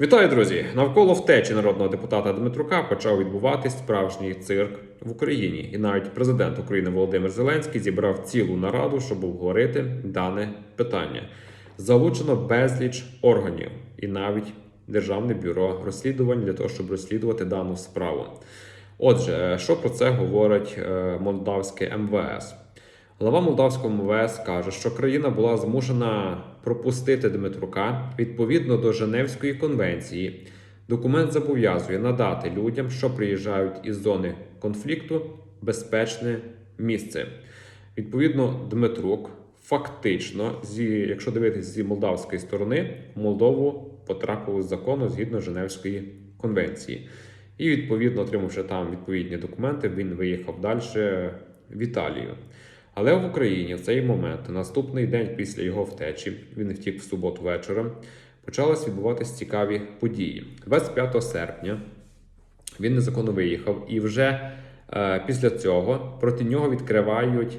Вітаю, друзі! Навколо втечі народного депутата Дмитрука почав відбуватись справжній цирк в Україні, і навіть президент України Володимир Зеленський зібрав цілу нараду, щоб обговорити дане питання. Залучено безліч органів і навіть Державне бюро розслідувань для того, щоб розслідувати дану справу. Отже, що про це говорить е, молдавське МВС? Глава молдавського МВС каже, що країна була змушена пропустити Дмитрука відповідно до Женевської конвенції. Документ зобов'язує надати людям, що приїжджають із зони конфлікту, безпечне місце. Відповідно, Дмитрук фактично, якщо дивитися зі молдавської сторони, в Молдову потрапив з закону згідно Женевської конвенції. І відповідно, отримавши там відповідні документи, він виїхав далі в Італію. Але в Україні в цей момент, наступний день після його втечі, він втік в суботу вечором, почались відбуватися цікаві події. 25 серпня він незаконно виїхав, і вже е, після цього проти нього відкривають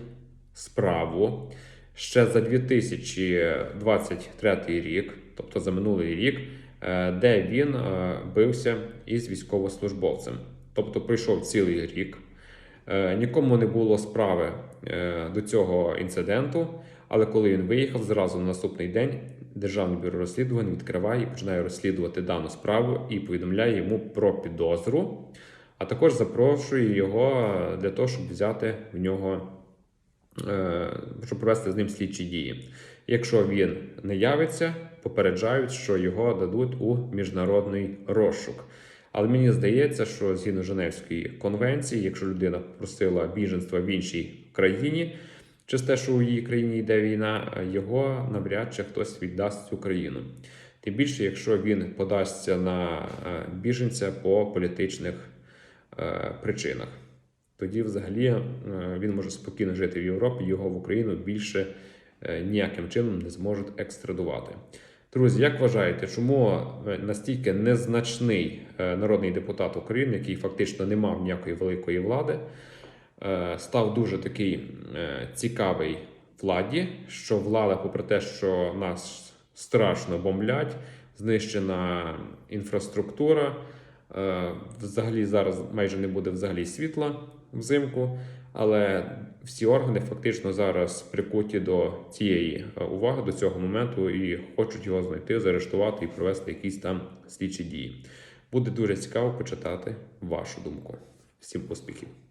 справу ще за 2023 рік, тобто за минулий рік, е, де він е, бився із військовослужбовцем. Тобто пройшов цілий рік. Е, Нікому не було справи е, до цього інциденту, але коли він виїхав, зразу на наступний день Державне бюро розслідувань відкриває і починає розслідувати дану справу і повідомляє йому про підозру, а також запрошує його для того, щоб взяти в нього, е, щоб провести з ним слідчі дії. Якщо він не явиться, попереджають, що його дадуть у міжнародний розшук. Але мені здається, що згідно Женевської конвенції, якщо людина просила біженства в іншій країні, через те, що у її країні йде війна, його навряд чи хтось віддасть цю країну. Тим більше, якщо він подасться на е, біженця по політичних е, причинах, тоді взагалі е, він може спокійно жити в Європі, його в Україну більше ніяким чином не зможуть екстрадувати. Друзі, як вважаєте, чому е, настільки незначний е, народний депутат України, який фактично не мав ніякої великої влади, е, став дуже такий цікавий владі, що влада, попри те, що нас страшно бомблять, знищена інфраструктура, взагалі зараз майже не буде взагалі світла взимку, але всі органи фактично зараз прикуті до цієї е, уваги, до цього моменту, і хочуть його знайти, заарештувати і провести якісь там слідчі дії. Буде дуже цікаво почитати вашу думку. Всім успіхів!